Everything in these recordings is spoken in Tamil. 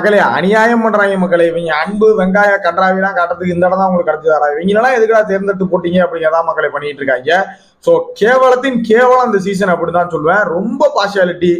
மக்களே அநியாயம் பண்றாங்க மக்களே. இவங்க அன்பு வெங்காய கன்றாவிலாம் காட்டுறதுக்கு இந்த இடம் தான் உங்களுக்கு கிடைச்சதாரா இவங்களெல்லாம் எதுக்கடா தேர்ந்தெடுத்து போட்டீங்க அப்படிங்கிறதா மக்களை பண்ணிட்டு இருக்காங்க. ஸோ கேவலத்தின் கேவலம் இந்த சீசன் அப்படிதான் சொல்லுவேன். ரொம்ப பார்ஷியாலிட்டி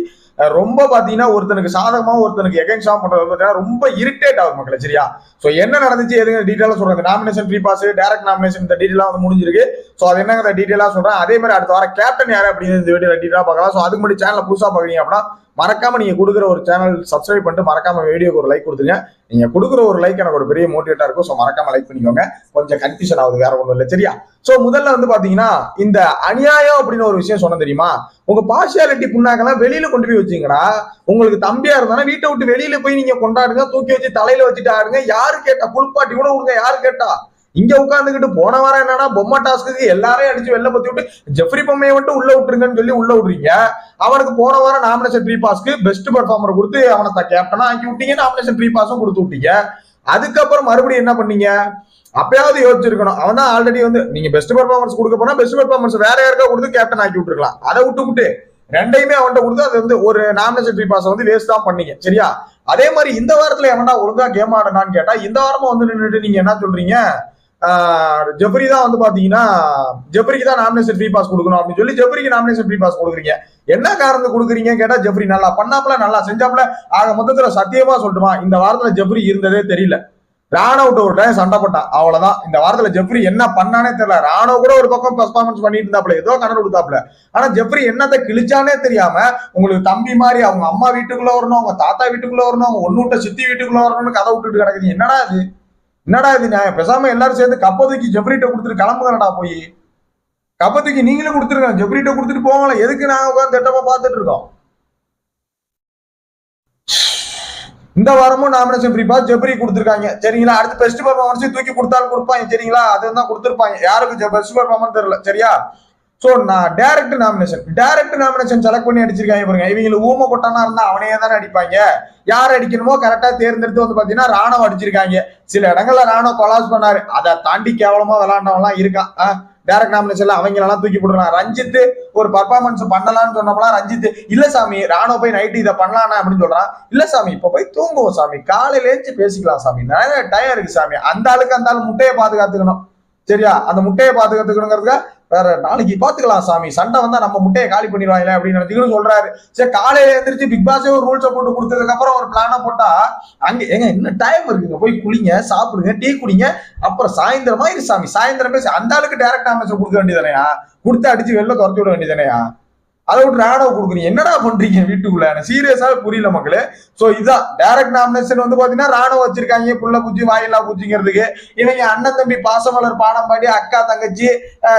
ரொம்ப பாத்தீங்கன்னா ஒருத்தனுக்கு சாதகமா ஒருத்தனுக்கு எகென்ஸ்டா பண்றது பார்த்தீங்கன்னா ரொம்ப இரிட்டேட் ஆகும் மக்களே சரியா? ஸோ என்ன நடந்துச்சு எதுங்க டீட்டெயிலாக சொல்றேன் nomination free pass direct nomination இந்த டீட்டெயிலாக வந்து முடிஞ்சிருக்கு. ஸோ அது என்னங்கிற டீட்டெயிலாக சொல்கிறேன் அதே மாதிரி அடுத்த வாரம் கேப்டன் யார் அப்படின்னு இந்த வீடியோ டீட்டெயிலாக பார்க்கலாம். ஸோ அதுக்கு முன்னாடி சேனலை புதுசாக பார்க்குறீங்க அப்படின்னா மறக்காம நீங்கள் கொடுக்குற ஒரு சேனல் சப்ஸ்கிரைப் பண்ணிட்டு மறக்காம வீடியோக்கு ஒரு லைக் கொடுத்துருங்க. நீங்கள் கொடுக்குற ஒரு லைக் எனக்கு ஒரு பெரிய மோட்டிவேட்டாக இருக்கும். ஸோ மறக்காம லைக் பண்ணிக்கோங்க. கொஞ்சம் கன்ஃபியூஷன் ஆகுது வேற ஒன்றும் இல்லை. சரியா? ஸோ முதல்ல வந்து பார்த்தீங்கன்னா இந்த அநியாயம் அப்படின்னு ஒரு விஷயம் சொன்ன தெரியுமா? உங்கள் பார்ஷியாலிட்டி புண்ணாக்கெல்லாம் வெளியில் கொண்டு போய் வச்சிங்கன்னா உங்களுக்கு தம்பியாக இருந்தாலும் வீட்டை விட்டு வெளியில் போய் நீங்கள் கொண்டாடுங்க தூக்கி வச்சு தலையில் வச்சுட்டு ஆடுங்க. யாரு கேட்டா புல்பாட்டி கூட விடுங்க யாரு கேட்டா? இங்க உட்காந்துக்கிட்டு போன வாரம் என்னன்னா பொம்மை டாஸ்க்கு எல்லாரையும் அடிச்சு வெளில பத்தி விட்டு ஜெஃப்ரி பொம்மையை மட்டும் உள்ள விட்டுருங்கன்னு சொல்லி உள்ள விடுறீங்க. அவனுக்கு போன வாரம் நாமினேஷன் ப்ரீ பாஸ்க்கு பெஸ்ட் பெர்ஃபார்மர் கொடுத்து அவனை கேப்டனா ஆக்கி விட்டீங்க நாமினேஷன் ப்ரீ பாஸும் கொடுத்து விட்டீங்க. அதுக்கப்புறம் மறுபடியும் என்ன பண்ணீங்க? அப்பயாவது யோசிச்சிருக்கணும். அவன் தான் ஆல்ரெடி வந்து நீங்க பெஸ்ட் பெர்ஃபார்மன்ஸ் கொடுக்க போனா பெஸ்ட் பெர்ஃபார்மன்ஸ் வேற யாருக்கா கொடுத்து கேப்டன் ஆக்கி விட்டுருக்கலாம். அதை விட்டு விட்டு ரெண்டையுமே அவன்கிட்ட கொடுத்து அது வந்து ஒரு நாமினேஷன் ப்ரீ பாஸ் வந்து வேஸ்ட் தான் பண்ணீங்க. சரியா? அதே மாதிரி இந்த வாரத்துல எவன்டா ஒழுங்கா கேம் ஆடனான்னு கேட்டா இந்த வாரமும் வந்து நின்றுட்டு நீங்க என்ன சொல்றீங்க? ஜெப்ரி தான் வந்து பாத்தீங்கன்னா ஜெப்ரிக்கு தான் நாமினேஷன் ஃப்ரீ பாஸ் கொடுக்கணும் அப்படின்னு சொல்லி ஜெப்ரிக்கு நாமினேஷன் ஃப்ரீ பாஸ் கொடுக்குறீங்க. என்ன காரணத்துக்கு கொடுக்குறீங்க கேட்டா ஜெஃப்ரி நல்லா பண்ணாப்ல நல்லா செஞ்சாப்ல ஆக மொத்தத்துல சத்தியமா சொல்லட்டுமா இந்த வாரத்துல ஜெப்ரி இருந்ததே தெரியல. ராணவுட்ட ஒரு டைம் சண்டை போட்டான். அவ்வளவுதான். இந்த வாரத்துல ஜெப்ரி என்ன பண்ணானே தெரியல. ராணோ கூட ஒரு பக்கம் பெர்ஃபார்மன்ஸ் பண்ணிட்டு இருந்தாப்ல ஏதோ கண்ணு கொடுத்தாப்ல ஆனா ஜெஃப்ரி என்னத்தை கிழிச்சானே தெரியாம உங்களுக்கு தம்பி மாதிரி அவங்க அம்மா வீட்டுக்குள்ள வரணும் அவங்க தாத்தா வீட்டுக்குள்ள வரணும் அவங்க ஒன்னு விட்ட சித்தி வீட்டுக்குள்ள வரணும்னு கதை விட்டுட்டு கிடக்குது. என்னடா இது? என்னடா இது நியாயம்? பேசாம எல்லாரும் சேர்ந்து கப்பதுக்கு ஜெப்ரிட்ட கொடுத்துட்டு கிளம்புங்கடா போய். கப்பத்துக்கு நீங்களும் கொடுத்துருங்க. ஜெப்ரிட்ட கொடுத்துட்டு போவாங்களே எதுக்கு நாங்க உட்காந்து திட்டமா பார்த்துட்டு இருக்கோம்? இந்த வாரமும் நாமினேஷன் ஃப்ரீ பாஸ் ஜெப்ரி கொடுத்துருக்காங்க. சரிங்களா? அடுத்து பெஸ்ட் பர்ஃபார்மன்ஸ் தூக்கி கொடுத்தாலும் கொடுப்பாங்க. சரிங்களா? அதுதான் கொடுத்துருப்பாங்க. யாருக்கு பெஸ்ட் பர்ஃபார்மன்ஸ் தெரியல. சரியா? ஸோ நான் direct nomination direct nomination select பண்ணி அடிச்சிருக்காங்க பாருங்க. இவங்களுக்கு ஊம கொட்டானா இருந்தா அவனே தானே அடிப்பாங்க. யார் அடிக்கணுமோ கரெக்டாக தேர்ந்தெடுத்து வந்து பார்த்தீங்கன்னா ராணுவ அடிச்சிருக்காங்க. சில இடங்கள்ல ராணுவ கொலாஸ் பண்ணாரு. அதை தாண்டி கேவலமா விளாண்டவன்லாம் இருக்கான். டேரக்ட் நாமினேஷன்ல அவங்களெல்லாம் தூக்கி போட்டுருலாம் ரஞ்சித் ஒரு பர்ஃபார்மன்ஸ் பண்ணலாம்னு சொன்னப்பலாம் ரஞ்சித் இல்ல சாமி ராணுவ போய் நைட்டு இதை பண்ணலாம்னா அப்படின்னு சொல்றான். இல்ல சாமி இப்ப போய் தூங்குவோம் சாமி. காலையில ஏஞ்சி பேசிக்கலாம் சாமி. நிறைய டயம் இருக்கு சாமி. அந்த ஆளுக்கு அந்த ஆள் முட்டையை பாதுகாத்துக்கணும். சரியா? அந்த முட்டையை பாதுகாத்துக்கணுங்கிறதுக்கு வேற நாளைக்கு பாத்துக்கலாம் சாமி. சண்டை வந்தா நம்ம முட்டையை காலி பண்ணிடுவாங்களே அப்படின்னு நினைச்சுக்கிட்டு சொல்றாரு. சரி காலையில எழுந்திரிச்சு பிக் பாஸே ஒரு ரூல்ஸை போட்டு கொடுத்ததுக்கு அப்புறம் ஒரு பிளானா போட்டா அங்க ஏங்க இன்னும் டைம் இருக்குங்க. போய் குளிங்க சாப்பிடுங்க டீ குடிங்க. அப்புறம் சாயந்தரமா இரு சாமி. சாயந்தரம் பேசி அந்த ஆளுக்கு டைரக்ட் அமைச்சர் கொடுக்க வேண்டியதானயா கொடுத்து அடிச்சு வெளில துரத்தி விட வேண்டியதானயா அதை விட்டு ராணுவம் கொடுக்குறீங்க. என்னடா பண்றீங்க வீட்டுக்குள்ள? எனக்கு சீரியஸாவே புரியல மக்களே. சோ இதான். டைரக்ட் நாமினேஷன் வந்து பாத்தீங்கன்னா ராணுவம் வச்சிருக்காங்க. புள்ள பூச்சி வாயிலா பூச்சிங்கிறதுக்கு இவங்க அண்ணன் தம்பி பாசமலர் பாடம் பாடி அக்கா தங்கச்சி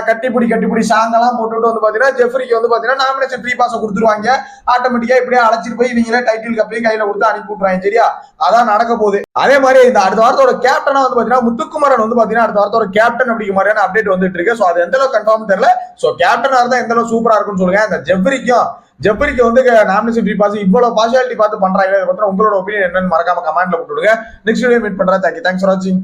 கட்டிப்பிடி கட்டிப்பிடி சாங்கெல்லாம் போட்டுட்டு வந்து பாத்தீங்கன்னா ஜெஃப்ரிக்கு வந்து பாத்தீங்கன்னா நாமினேஷன் ஃப்ரீ பாஸை கொடுத்துருவாங்க. ஆட்டோமேட்டிக்கா இப்படியே அழைச்சிட்டு போய் இவங்களே டைட்டில் கப்பையும் கையில கொடுத்து அனுப்பி விட்டுறாங்க சரியா? அதான் நடக்க போகுது. அதே மாதிரி இந்த அடுத்த வாரத்தோட கேப்டனா வந்து பாத்தீங்கன்னா முத்துக்குமரன் வந்து பாத்தீங்கன்னா அடுத்த வாரத்தோட கேப்டன் அப்படிங்கிற மாதிரியான அப்டேட் வந்துட்டு இருக்கு. சோ அது எந்த அளவுக்கு கன்ஃபார்ம் தெரியல. சோ கேப்டனா இருந்தா எந்த அளவுக்கு சூப்பரா இருக்கும்னு சொல்லுங்க. இந்த ஜெஃப்ரிக்கும் ஜெஃப்ரிக்கு வந்து நாமினேஷன் ஃப்ரீ பாஸ் இவ்வளவு பார்ஷியாலிட்டி பார்த்து பண்றாங்க. இதை உங்களோட ஒப்பீனியன் என்னன்னு மறக்காம கமெண்ட்ல போட்டுடுங்க நெக்ஸ்ட் வீடியோ மீட் பண்றேன். தேங்க்யூ தேங்க்ஸ் ஃபார் வாட்சிங்